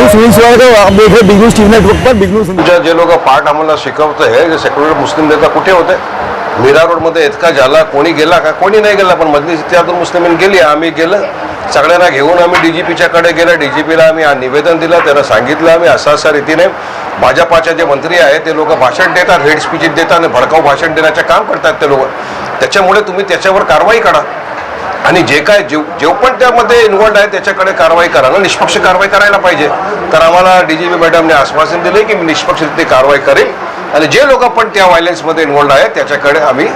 मी सुनील शिवाय आप देख रहे बिग न्यूज टीवी नेटवर्क पर बिग न्यूज तुझ्या जे लोक पाठ आम्हाला शिकवत आहे जे सेक्युलर मुस्लिम नेता कुठे होते? मीरा रोडमध्ये इतका झाला कोणी गेला का? कोणी नाही गेला पण मधली इतिहातून मुस्लिमीन गेली आम्ही गेलं. सगळ्यांना घेऊन आम्ही डी जी पीच्याकडे गेलं डी जी पीला आम्ही निवेदन दिलं त्यांना सांगितलं आम्ही असा असा रीतीने भाजपाचे जे मंत्री आहेत ते लोक भाषण देतात हेड स्पीच देतात आणि भडकाऊ भाषण देण्याचं काम करतात ते लोक. त्याच्यामुळे तुम्ही त्याच्यावर कारवाई करा. आणि जे काय जे जे पण त्यामध्ये इन्व्हॉल्ड आहे त्याच्याकडे कारवाई करा. ना निष्पक्ष कारवाई करायला पाहिजे. तर आम्हाला डी जी पी मॅडमने आश्वासन दिले की मी निष्पक्षरित्या कारवाई करेल. आणि जे लोक पण त्या व्हायलन्समध्ये इन्व्हॉल्ड आहेत त्याच्याकडे आम्ही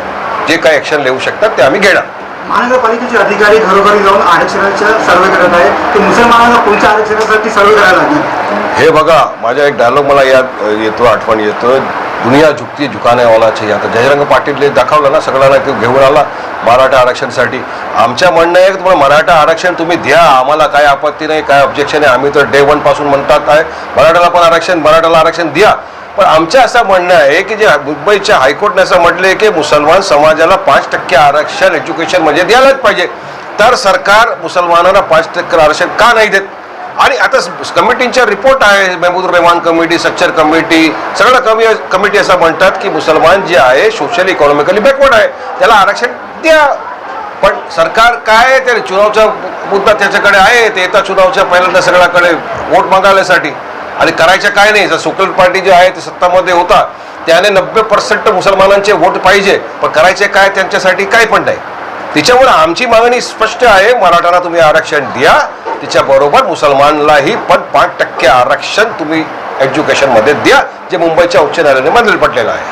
जे काही ॲक्शन लिहू शकतात ते आम्ही घेणार. महानगरपालिकेचे अधिकारी घरोघरी जाऊन आरक्षणाचा सर्वे करत आहे तर मुसलमानांना कोणत्या आरक्षणासाठी सर्वे करायला लागणार हे बघा माझा एक डायलॉग मला याद अ, येतो आठवण येतो. दुनिया झुकती झुकाने वाला आता जयरंग पाटीलने दाखवलं ना सगळ्यांना ते घेऊन आला मराठा आरक्षणसाठी. आमच्या म्हणणं आहे की तुम्हाला मराठा आरक्षण तुम्ही द्या. आम्हाला काय आपत्ती नाही काय ऑब्जेक्शन आहे आम्ही तर डे वनपासून म्हणतात आहे. मराठाला पण आरक्षण मराठाला आरक्षण द्या. पण आमचं असं म्हणणं आहे की जे मुंबईच्या हायकोर्टने असं म्हटले की मुसलमान समाजाला पाच टक्के आरक्षण एज्युकेशन म्हणजे द्यायलाच पाहिजे. तर सरकार मुसलमानांना पाच टक्के आरक्षण का नाही देत? आणि आता कमिटींच्या रिपोर्ट आहे Mehmood Rahman committee structure committee सगळं कमी कमिटी असं म्हणतात की मुसलमान जे आहे सोशल इकॉनॉमिकली बॅकवर्ड आहे. त्याला आरक्षण द्या. पण सरकार काय आहे? ते चुनावचा मुद्दा त्याच्याकडे आहे. ते येतात चुनावच्या पहिल्यांदा सगळ्याकडे वोट मागायसाठी. आणि करायचं काय नाही. जर सोकल पार्टी जे आहे ते सत्तामध्ये होता. त्याने नब्बे पर्सेंट मुसलमानांचे वोट पाहिजे. पण करायचे काय? त्यांच्यासाठी काय पण नाही. तिच्यामुळे आमची मागणी स्पष्ट आहे. मराठाला तुम्ही आरक्षण द्या. तिच्याबरोबर मुसलमानलाही पण पाच टक्के आरक्षण तुम्ही एज्युकेशनमध्ये द्या जे मुंबईच्या उच्च न्यायालयाने मंजूर पडलेलं आहे.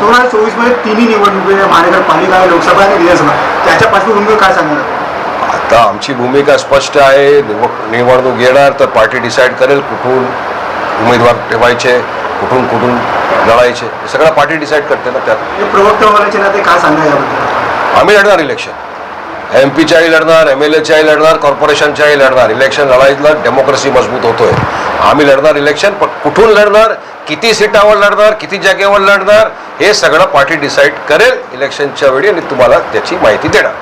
दोन हजार चोवीसमध्ये तिन्ही निवडणुकी महानगरपालिका लोकसभा आणि विधानसभा त्याच्या पार्श्वभूमीवर काय सांगणार? आता आमची भूमिका स्पष्ट आहे निव- निवडणूक येणार तर पार्टी डिसाईड करेल कुठून उमेदवार ठेवायचे कुठून कुठून लढायचे सगळं पार्टी डिसाईड करते ना त्यात. प्रवक्ता नाते काय याबद्दल? आम्ही लढणार इलेक्शन. एम पीच्याही लढणार एम एल एच्याही लढणार कॉर्पोरेशनच्याही लढणार. इलेक्शन लढाईतला डेमोक्रेसी मजबूत होतोय. आम्ही लढणार इलेक्शन पण कुठून लढणार किती सीटावर लढणार किती जागेवर लढणार हे सगळं पार्टी डिसाईड करेल इलेक्शनच्या वेळी आणि तुम्हाला त्याची माहिती देणार.